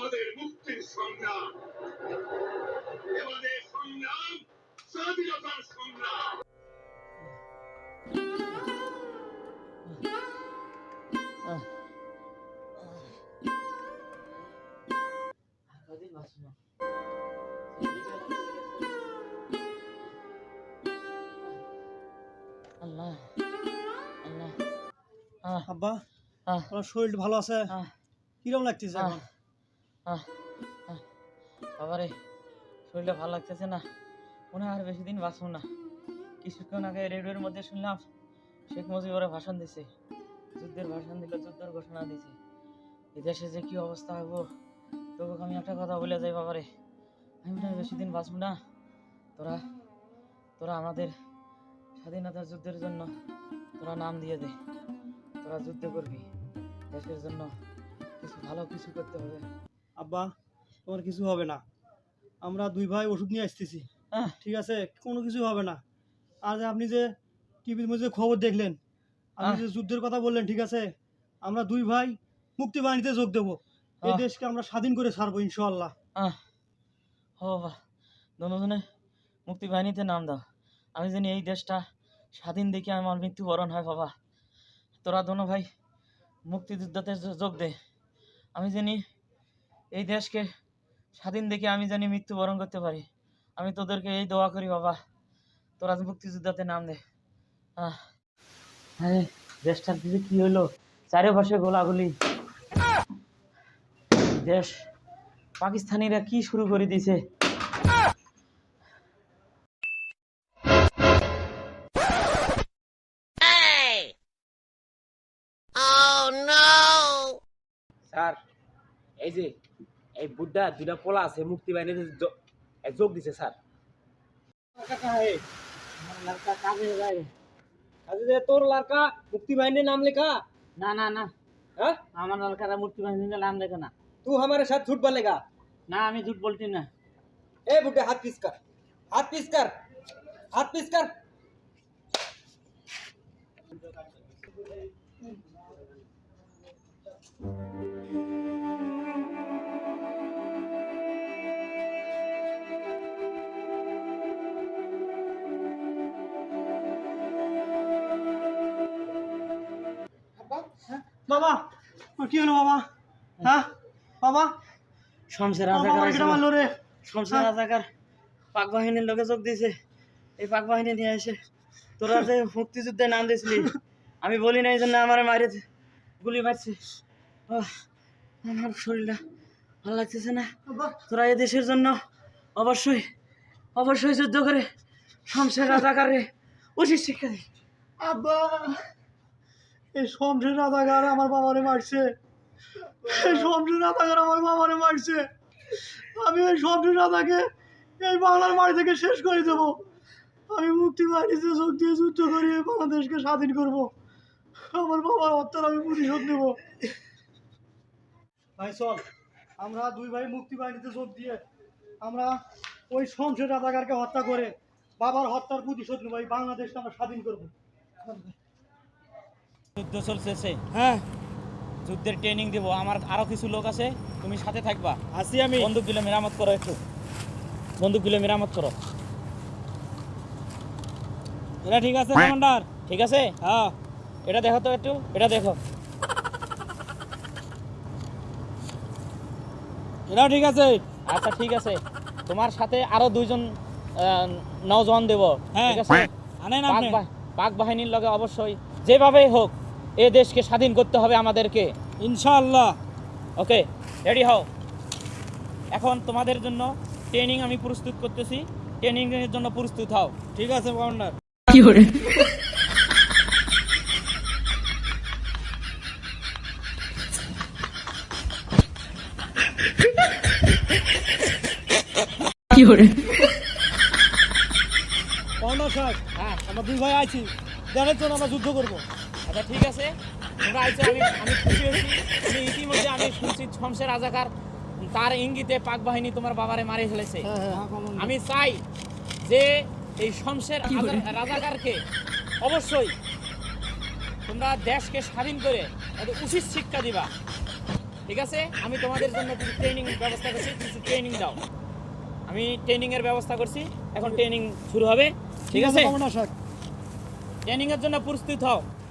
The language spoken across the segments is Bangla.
আমাদের মুক্তির সংগ্রাম। এবারে সংগ্রাম স্বাধীনতার সংগ্রাম। আল্লাহ আল্লাহ। আব্বা আমার শরীর ভালো আছে। কিরম লাগতেছে এখন? বাবারে, শরীরটা ভালো লাগতেছে না। মনে হয় আর বেশি দিন বাঁচবো না। কিছুক্ষণ আগে রেডিওর মধ্যে শুনলাম, শেখ মুজিবুর ভাষণ দিছে। যুদ্ধের ভাষণ দিল, যুদ্ধের ঘোষণা দিছে। এই দেশে যে কি অবস্থা হব তোকে আমি একটা কথা বলে যাই বাবারে। আমি মনে হয় বেশি দিন বাঁচব না। তোরা তোরা আমাদের স্বাধীনতার যুদ্ধের জন্য তোরা নাম দিয়ে দে। তোরা যুদ্ধ করবি। দেশের জন্য কিছু ভালো কিছু করতে হবে। আব্বা তোমার কিছু হবে না। আমরা দুই ভাই ওষুধ নিয়ে আসতেছি। ঠিক আছে? কোনো কিছু হবে না। আর আপনি যে টিভির মধ্যে খবর দেখলেন আপনি যে যুদ্ধের কথা বললেন ঠিক আছে? আমরা দুই ভাই মুক্তি বাহিনীতে যোগ দেবো। এই দেশকে আমরা স্বাধীন করে ছাড়বো ইনশাল্লাহ দুজনে মুক্তি বাহিনীতে নাম দাও। আমি জানি এই দেশটা স্বাধীন দেখে আমার মৃত্যুবরণ হয় বাবা। তোরা দোনো ভাই মুক্তিযুদ্ধতে যোগ দে। আমি জানি এই দেশকে স্বাধীন দেখে আমি জানি মৃত্যুবরণ করতে পারি। আমি তোদেরকে এই দোয়া করি বাবা। তোরা মুক্তিযোদ্ধাতে নাম দে। আহ। হ্যাঁ দেশটার দিকে কি হলো? চারিপাশে গোলাগুলি। দেশ পাকিস্তানিরা কি শুরু করে দিছে স্যার এই যে এই বুড্ডা দুটা পোলা আছে মুক্তি বাহিনীতে জ- এ যোগ দিছে স্যার কাজে যে তোর লড়কা মুক্তি বাহিনী नाम लिखा না না না हाँ আমার ললকারা মুক্তি বাহিনীর নাম লেখে না तू हमारे साथ झूठ बोलेगा না আমি ঝুট বলছি না ए बुड्ढे हाथ पीस कर हाथ पीस कर हाथ पीस कर বাবা কি হলো বাবা? হ্যাঁ? বাবা? শমসের বাবা রাজাকার মারলো রে। শমসের রাজাকার পাক বাহিনীর লোকে যোগ দিয়েছে। এই পাক বাহিনী নিয়ে এসে তোরা যে মুক্তিযুদ্ধে নাম দিয়েছিলি আমি বলি না এই জন্য আমার মারে গুলি মারছে। আমার শরীরটা ভালো লাগতেছে না। তোরা এই দেশের জন্য অবশ্যই অবশ্যই যুদ্ধ করে শমসের রাজাকারে উচিত শিক্ষা দিই আব্বা। এই শমশের রাধাগার আমার বাবারে মারছে। এই শমশের রাধাগার আমার বাবারে মারছে। আমি এই শমশের রাধাকে এই বাংলার মাটি থেকে শেষ করে দেবো। আমি মুক্তি বাহিনীতে যোগ দিয়ে যুদ্ধ করে বাংলাদেশকে স্বাধীন করব। আমার বাবার হত্যার আমি প্রতিশোধ নেব। ভাই, চল। আমরা দুই ভাই মুক্তি বাহিনীতে যোগ দিয়ে আমরা ওই শমশের রাধাগারকে হত্যা করে বাবার হত্যার প্রতিশোধ নেব। এই বাংলাদেশকে আমরা স্বাধীন করব। যুদ্ধ চলতেছে। হ্যাঁ। যুদ্ধের ট্রেনিং দেবো। আমার আরও কিছু লোক আছে তুমি সাথে থাকবা। আসি আমি। বন্দুকগুলো মেরামত করো একটু। বন্দুকগুলো মেরামত করো। এটা ঠিক আছে কমান্ডার? ঠিক আছে? হ্যাঁ। এটা দেখো তো একটু এটা দেখো। এটাও ঠিক আছে। আচ্ছা ঠিক আছে। তোমার সাথে আরও দুইজন নওজওয়ান দেব। হ্যাঁ, ঠিক আছে? পাক বাহিনীর লগে অবশ্যই যেভাবেই হোক। এ দেশকে স্বাধীন করতে হবে আমাদেরকে। ইনশাআল্লাহ। ওকে রেডি হও। এখন তোমাদের জন্য ট্রেনিং আমি প্রস্তুত করতেছি। ট্রেনিং এর জন্য প্রস্তুত হও। ঠিক আছে কমান্ডার কমান্ডার সাহেব হ্যাঁ। আমরা দুই ভাই আছি দেড়ের জন্য আমরা যুদ্ধ করব। আচ্ছা ঠিক আছে। তোমরা আইছো আমি আমি খুশি হয়েছি। আমি ইতিমধ্যে আমি শুনছি শমশের রাজাকার। তার ইঙ্গিতে পাক বাহিনী তোমার বাবারে মারি ফেলেছে। হ্যাঁ হ্যাঁ আমি চাই যে এই শমশের রাজাকারকে অবশ্যই তোমরা দেশকে স্বাধীন করে ওদের উচিত শিক্ষা দিবা। ঠিক আছে? আমি তোমাদের জন্য কিছু ট্রেনিং ব্যবস্থা করছি। কিছু ট্রেনিং দাও। আমি ট্রেনিং এর ব্যবস্থা করছি। এখন ট্রেনিং শুরু হবে। ঠিক আছে কমান্ডার সাহেব ট্রেনিং এর জন্য প্রস্তুত হও।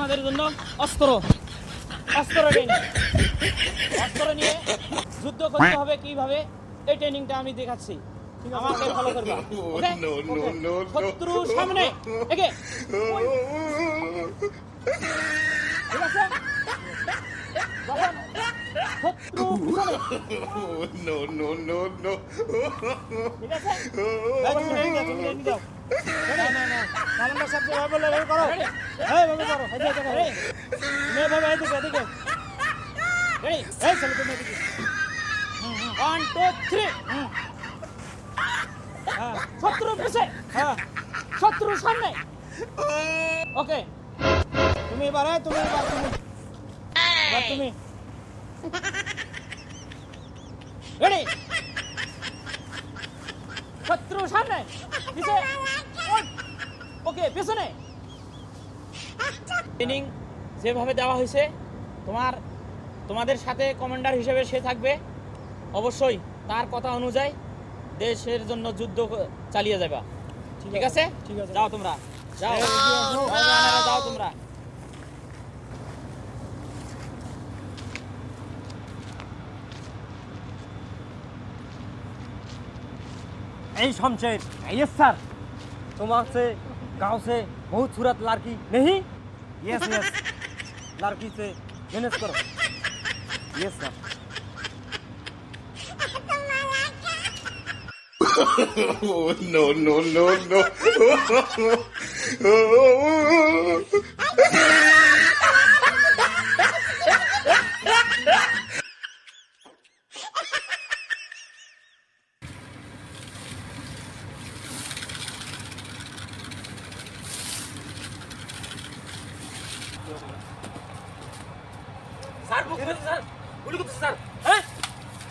তোমাদের জন্য অস্ত্র। অস্ত্র ট্রেনিং অস্ত্র নিয়ে যুদ্ধ করতে হবে কীভাবে? এই ট্রেনিংটা আমি দেখাচ্ছি। আমাকে ফলো করবা। ওকে. শত্রু সামনে। ঠিক আছে? না না না এদিকে ওয়ান টু থ্রি হ্যাঁ শত্রু পিছে হ্যাঁ শত্রু সামনে ওকে তুমি এবার তুমি এবার তুমি তুমি রেডি শত্রু সামনে পিছে ওকে পেছনে ট্রেনিং যেভাবে দেওয়া হয়েছে তোমার তোমাদের সাথে কমান্ডার হিসেবে সে থাকবে অবশ্যই তার কথা অনুযায়ী দেশের জন্য যুদ্ধ চালিয়ে যাবা ঠিক আছে ঠিক আছে। যাও তোমরা যাও তোমরা यही शमशेर यस सर। तुम से गाँव से बहुत सूरत लड़की नहीं? यस यस लड़की से मैनेज करो। Yes sir Oh, no, no, no, গুলি করতে। স্যার হ্যাঁ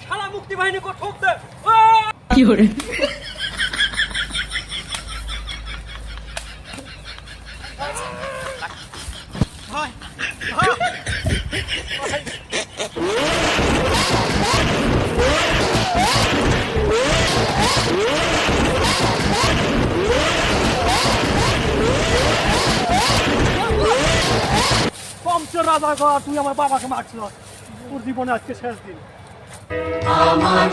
শালা মুক্তি বাহিনী কো ঠোক দে পঞ্চ রাজা গা তুই আমার বাবাকে মারছিল। তোর জীবনে আজকে শেষ দিন। আমার